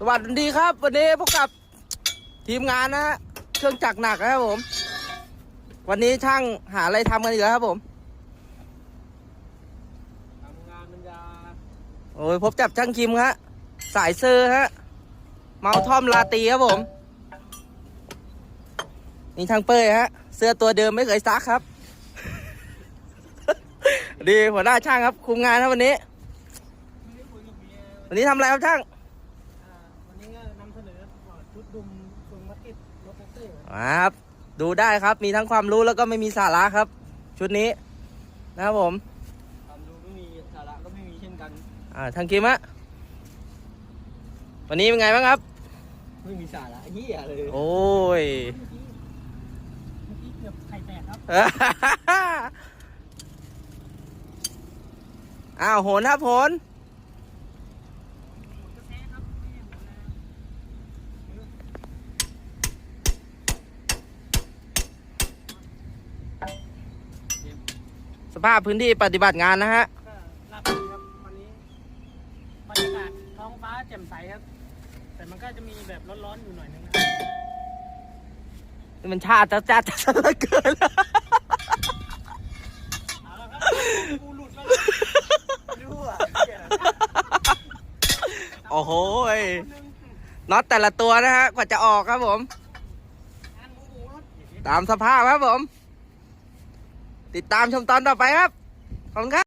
สวัสดีครับ วันนี้พบกับทีมงานนะฮะเครื่องจักรหนักนะครับผม วันนี้ช่างหาอะไรทำกันอีกแล้วครับผม ทำงานมันจะโอ้ยพบจับช่างคิมฮะสายเซอร์ฮะเมาทอมลาตีครับผม นี่ช่างเป้ยฮะ เสื้อตัวเดิมไม่เคยซักครับ ดีหัวหน้าช่างครับ คุมงานครับวันนี้ไม่ได้คุยกับเมียวันนี้ทำอะไรครับช่างอ่าวันนี้ก็นำ เสนอชุดดุมทรงมัดติดรถแท็กซี่ครับดูได้ครับมีทั้งความรู้แล้วก็ไม่มีสาระครับ ชุดนี้นะครับผมความรู้ไม่มีสาระก็ไม่มีเช่นกันอ่าทางคิมฮะวันนี้เป็นไงบ้างครับ ไม่มีสาระเหี้ยเลย โอ้ยเมื่อกี้เกือบไข่แตกครับอ้าวโหนครับโหน ภาพพื้นที่ปฏิบัติงานนะฮะก็รับดีครับวันนี้บรรยากาศท้องฟ้าแจ่มใสครับ แต่มันก็จะมีแบบร้อนๆอยู่หน่อยนึงนะครับมันชาติจ้าจ้าจ้าเหลือเกิน เอาละครับกูหลุดแล้วนะไม่รู้อะเหี้ยโอ้โหยน็อตแต่ละตัวนะฮะกว่าจะออกครับผม งานหมูหมูรถ ตามสภาพครับผม ติดตามชมตอนต่อไปครับ ขอบคุณครับ